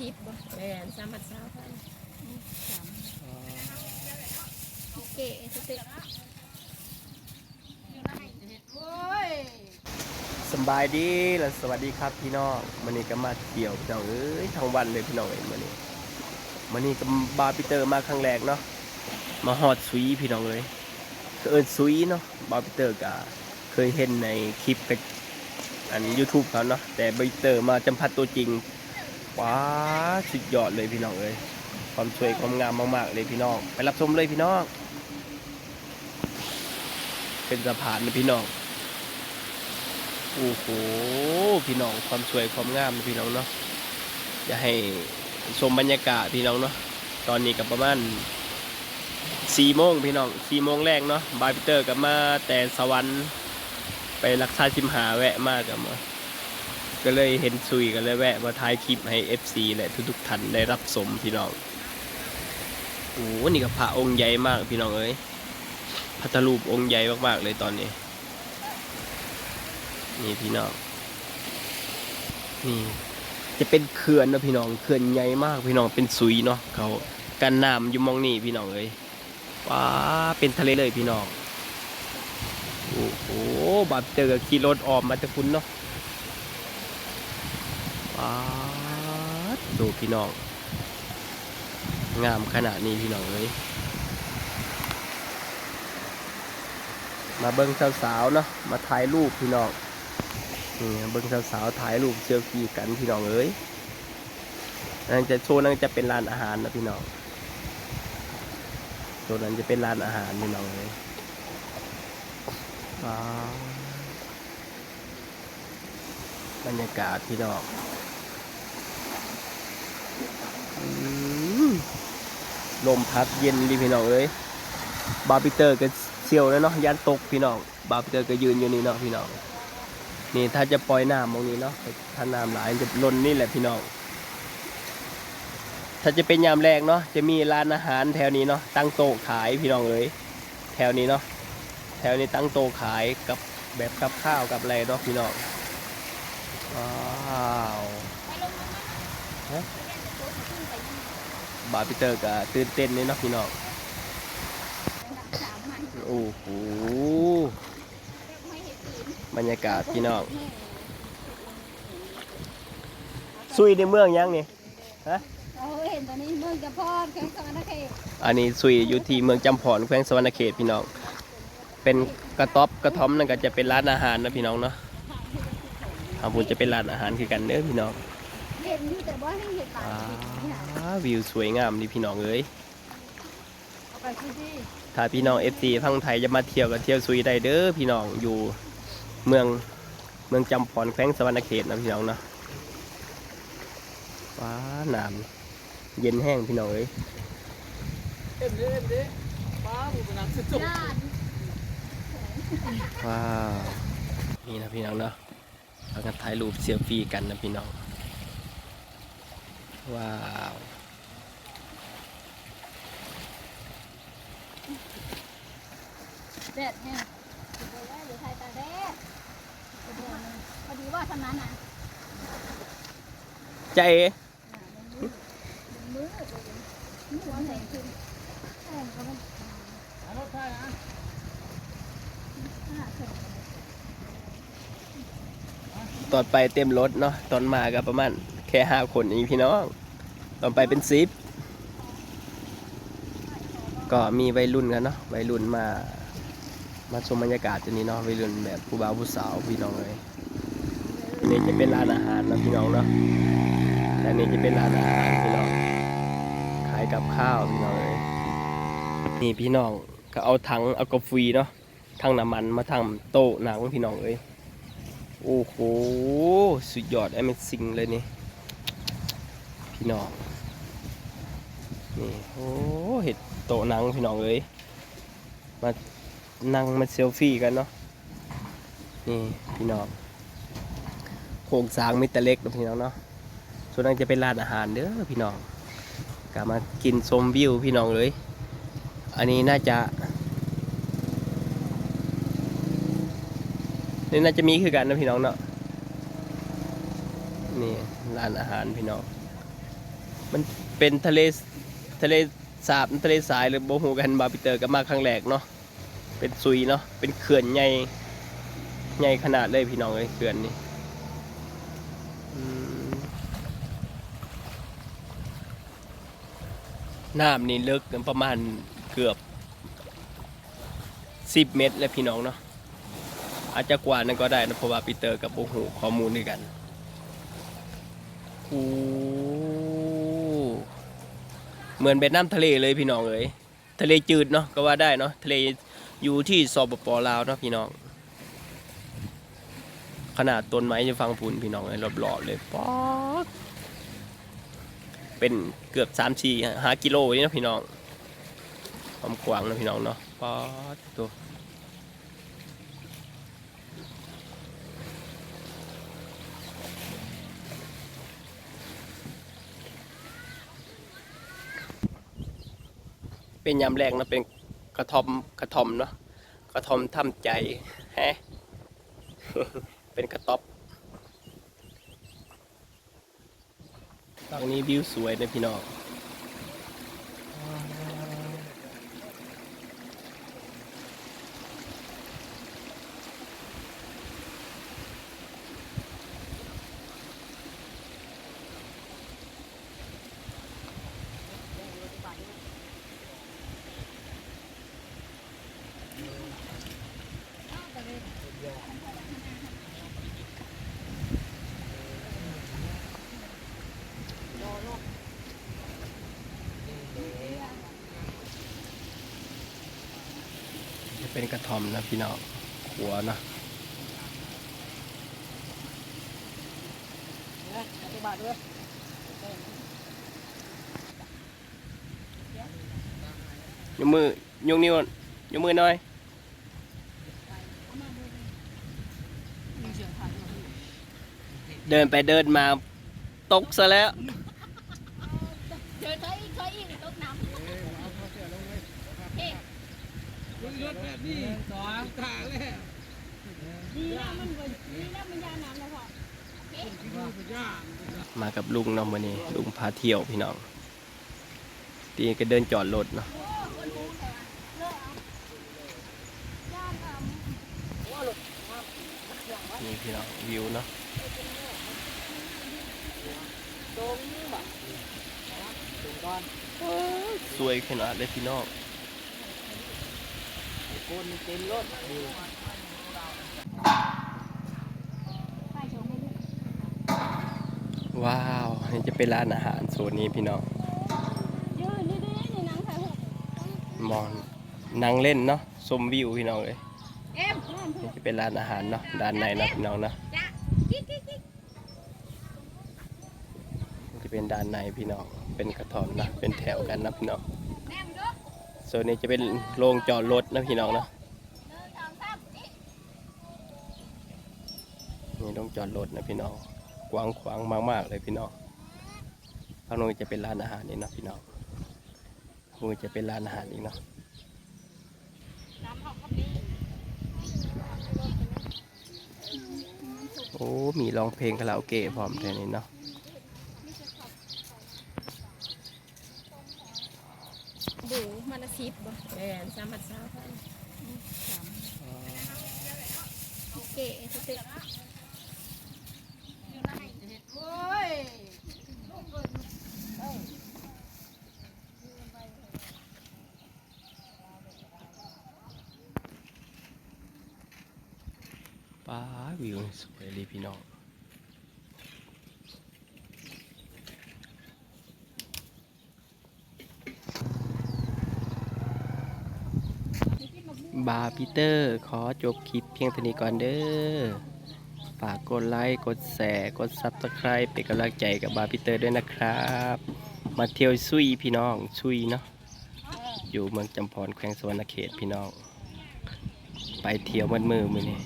ชิปบ่แม่นสามพันสามพันสามเก๋สเต็ปสำบายดีและสวัสดีครับพี่น้องมันนี้ก็มาเที่ยวพี่น้องเอ้ยทั้งวันเลยพี่น้องเอ้ยมันนี้มันนี้ก็บาร์ปิเตอร์มาครั้งแรกเนาะมาฮอดซุยพี่น้องเลยก็เอิญซุยเนาะบาร์ปิเตอร์ก็เคยเห็นในคลิปกับอัน YouTube เขาเนาะแต่บาร์ปิเตอร์มาจำพัดตัวจริง ว้าสุดยอดเลยพี่น้องเอ้ยความสวยความงามมากๆเลยพี่น้อง ไปรับชมเลยพี่น้อง เป็นสะพานนะพี่น้องโอ้โหพี่น้องความสวยความงามนะพี่น้องเนาะอยาให้ชมบรรยากาศพี่น้องเนาะตอนนี้กับประมาณสี่โมงพี่น้องสี่โมงแรกเนาะบายพีเตอร์กับมาแต่สวรรค์ไปรักษาชิมหาแวะมากกับมา ก็เลยเห็นซุยกันเลยแวะมาถ่ายคลิปให้ FC และทุกๆท่านได้รับชมพี่น้องโอ้โหนี่กับพระองค์ใหญ่มากพี่น้องเอ้ยพัทรูปองค์ใหญ่มากๆเลยตอนนี้ นี่พี่น้องนี่จะเป็นเขื่อนนะพี่น้องเขื่อนใหญ่มากพี่น้องเป็นซุยเนาะเขากันน้ำอยู่มองนี่พี่น้องเอ้ยว้าเป็นทะเลเลยพี่น้องโอ้โหบาดเจอขี่รถออมมาแต่คุณเนาะ ว้าดูพี่น้อง งามขนาดนี้พี่น้องเอ้ยมาเบิ้งสาวๆเนาะมาถ่ายรูปพี่น้องนี่เบิ้งสาวๆถ่ายรูปเซลฟี่กันพี่น้องเอ้ยนั่นจะโชว์นั่นจะเป็นร้านอาหารนะพี่น้องโซนนั้นจะเป็นร้านอาหารพี่น้องเอ้ยบรรยากาศพี่น้อง ลมพัดเย็นดีพี่น้องเอ้ยบาร์บีเตอร์ก็เชี่ยวแล้วเนาะยันตกพี่น้องบาร์บีเตอร์ก็ยืนอยู่นี่เนาะพี่น้องนี่ถ้าจะปล่อยน้ำตรงนี้เนาะถ้าน้ำหลายจะล้นนี่แหละพี่น้องถ้าจะเป็นยามแรกเนาะจะมีร้านอาหารแถวนี้เนาะตั้งโต๊ะขายพี่น้องเอ้ยแถวนี้เนาะแถวนี้ตั้งโต๊ะขายกับแบบกับข้าวกับอะไรเนาะพี่น้องว้าวฮะ บาร์บีเตอร์ก็ตื่นเต้นนี่เนาะพี่น้องสามมันโอ้โหไม่เห็นตีนบรรยากาศพี่น้องซุยในเมืองยังนี่เราเห็นตอนนี้เมืองจะพอดแข่งสวรรค์เขตอันนี้ซุยอยู่ที่เมืองจำพรแขวงสวรรณเขตพี่น้อง เป็นกระต๊อบกระท่อมนั่นก็จะเป็นร้านอาหารนะพี่น้องเนาะอาบุญจะเป็นร้านอาหารคือกันเด้อพี่น้องเห็ นอยู่แต่ว่าให้เห็นหลายว้าทีนี่นะววิวสวยงามดีพี่น้องเอ้ย เอาไปที่ที่ถ้าพี่น้องเอฟซีพังไทยจะมาเที่ยวก็เที่ยวซุยได้เด้อพี่น้องอยู่เมืองเมืองจำพรแขวงสวรรณเขตนะพี่น้องเนาะว้าน้ำเย็นแห้งพี่น้องเอ้ยเอ็มเด้เอ็มเด้ป้าหมูกระนังสุดจบญาติว้าวนี่นะพี่น้องเนาะเรากันถ่ายรูปเซลฟี่กันนะพี่น้อง ว้าวเด็ดเนี่ยถือว่าอยู่ไทยตาแดดพอดีว่าทำนั้นนะใจเอ๋มือมือหัวแหงขึ้นแหงก็มันรถไฟนะห้าเข็มตอนไปเต็มรถเนาะตอนมาก็ประมาณแค่ห้าคนเองพี่น้อง ต่อไปเป็นสิบก็มีวัยรุ่นกันเนาะวัยรุ่นมา มาชมบรรยากาศตัวนี้เนาะวัยรุ่นแบบผู้บ่าวผู้สาวพี่น้องเลยอันนี้จะเป็นร้านอาหารนะพี่น้องเนาะแต่อันนี้จะเป็นร้านอาหารพี่น้องขายกับข้าวพี่น้องเลยนี่พี่น้องก็เอาถังเอากาแฟเนาะถังน้ำมันมาทำโต๊ะหนังพี่น้องเอ้ยโอ้โหสุดยอดไอ้มันสิงเลยนี่พี่น้อง นี่โอ้เห็ดโตนังพี่น้องเอ้ยมานั่งมาเซลฟี่กันเนาะนี่พี่น้องโครงสร้างมิตรเล็กนะพี่น้องเนาะส่วนนั้นจะเป็นร้านอาหารเด้อพี่น้องกลับมากินชมวิวพี่น้องเลย อันนี้น่าจะนี่น่าจะมีคือกันนะพี่น้องเนาะนี่ร้านอาหารพี่น้อง มันเป็นทะเล ทะเลสาบทะเลสายหรือโบหูกันบาปิเตอร์ก็มาครั้งแรกเนาะเป็นซุยเนาะเป็นเขื่อนใหญ่ใหญ่ขนาดเลยพี่น้องเลยเขื่อนนี่น้ำนี่ลึกประมาณเกือบสิบเมตรเลยพี่น้องเนาะอาจจะกว่านั้นก็ได้นะเพราะว่าปีเตอร์กับโบหูข้อมูลด้วยกันโอ้ เหมือนเป็นน้ำทะเลเลยพี่น้องเอ๋ยทะเลจืดเนาะก็ว่าได้เนาะทะเลอยู่ที่สปปลาวเนาะพี่น้อง ขนาดต้นไม้จะฟังพูนพี่น้องเลยรอบๆเลยป๊อกเป็นเกือบสามสี่ห้ากิโลนี่นะพี่น้องความกว้างนะพี่น้องเนาะป๊อกตัว เป็นยามแรกนะเป็นกระทอมกระทอมเนาะกระทอมทำใจแฮะเป็นกระต๊อบตรงนี้วิวสวยนะพี่น้อง เป็นกระท่อมนะพี่น้องหัวนะนะปฏิบัติด้วยกมือยกนิ้วยกมือหน่อยเดินไปเดินมาตกซะแล้วเดินถอยอีกถอยอีกตกน้ำ เฮ้รถแบบนี้สองทาแล้วดีนะมันบ่ดีนะมันยาน้ำแล้วพอมากับลุงเนาะวันนี้ลุงพาเที่ยวพี่น้องตีก็เดินจอดรถเนาะนี่พี่น้องวิวเนาะสวยขนาดเลยพี่น้อง คนเต็มรถอยู่ใช่ชมไม่รู้ว้าวนี่จะเป็นร้านอาหารโซนนี้พี่น้องยืนนี่ดินี่นังถ่ายรูปมองนั่งเล่นเนาะชมวิวพี่น้องเลยเอ็มนี่จะเป็นร้านอาหารเนาะด้านในเนาะพี่น้องเนาะจ้ะกิ๊กกิ๊กกิ๊กนี่จะเป็นด้านในพี่น้องเป็นกระท่อมนะเป็นแถวกันนะพี่น้องแนมดู โซนนี้จะเป็นโรงจอดรถนะพี่น้องนะนี่โรงจอดรถนะพี่น้องกว้างขวางมากๆเลยพี่น้องข้างนู้นจะเป็นร้านอาหารนี่นะพี่น้องข้างนู้นจะเป็นร้านอาหารอีกเนาะโอ้มีร้องเพลงคาราโอเกะพร้อมแทนนี่เนาะ ดูมันละสิบบ่แอนสามพันสามพันโอเคสเต็ปโอ้ยป้าวิวสวยเลยพี่น้อง บาพีเตอร์ ขอจบคลิปเพียงเท่านี้ก่อนเด้อฝากกดไลค์ กดแชร์ กดซับสไครป์เป็นกำลังใจกับบาพีเตอร์ด้วยนะครับ มาเที่ยวซุยพี่น้องซุยเนาะอยู่เมืองจำพรแขวงสวรรณเขตพี่น้อง ไปเที่ยวมันมือมือนี่